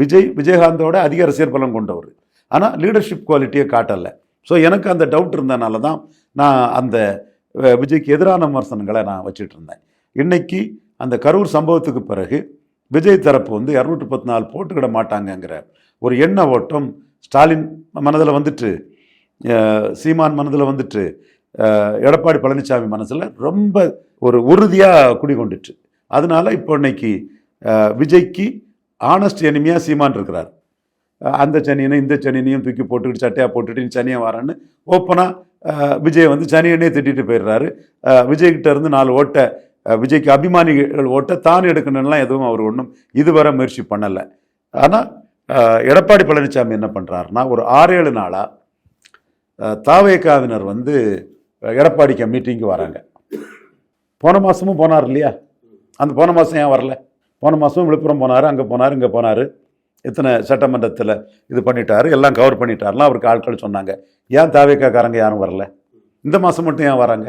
விஜய் விஜயகாந்தோட அதிக அரசியல் பலம் கொண்டவர். ஆனால் லீடர்ஷிப் குவாலிட்டியை காட்டலை. ஸோ எனக்கு அந்த டவுட் இருந்தனால தான் நான் அந்த விஜய்க்கு எதிரான விமர்சனங்களை நான் வச்சுட்டு இருந்தேன். இன்னைக்கு அந்த கரூர் சம்பவத்துக்கு பிறகு விஜய் தரப்பு வந்து இரநூற்றி பத்து நாலு போட்டுக்கிட மாட்டாங்கங்கிற ஒரு எண்ண ஓட்டம் ஸ்டாலின் மனதில் வந்துட்டு சீமான் மனதில் வந்துட்டு எடப்பாடி பழனிசாமி மனசில் ரொம்ப ஒரு உறுதியாக குடிகொண்டுட்டு அதனால இப்போ இன்னைக்கு விஜய்க்கு ஆனஸ்ட் எனிமையாக சீமான் இருக்கிறார். அந்த சனியனை இந்த சனியனையும் தூக்கி போட்டுக்கிட்டு சட்டையாக போட்டுட்டு நீ சனியாக வரேன்னு ஓப்பனாக விஜய் வந்து சனியனே திட்டிட்டு போயிடுறாரு. விஜய்கிட்ட இருந்து நாலு ஓட்டை விஜய்க்கு அபிமானிகள் ஓட்டை தான் எடுக்கணும்லாம் எதுவும் அவர் ஒன்றும் இதுவரை முயற்சி பண்ணலை. ஆனால் எடப்பாடி பழனிசாமி என்ன பண்ணுறாருன்னா ஒரு ஆறு ஏழு நாளாக தாவேக்காவினர் வந்து எடப்பாடிக்கு மீட்டிங்க்கு வராங்க. போன மாதமும் போனார் இல்லையா? அந்த போன மாதம் ஏன் வரல? போன மாதம் விழுப்புரம் போனார் அங்கே போனார் இங்கே போனார். இத்தனை சட்டமன்றத்தில் இது பண்ணிட்டார் எல்லாம் கவர் பண்ணிட்டாருலாம் அவருக்கு ஆட்கள் சொன்னாங்க. ஏன் தாவேக்காக்காரங்க யாரும் வரல? இந்த மாதம் மட்டும் ஏன் வராங்க?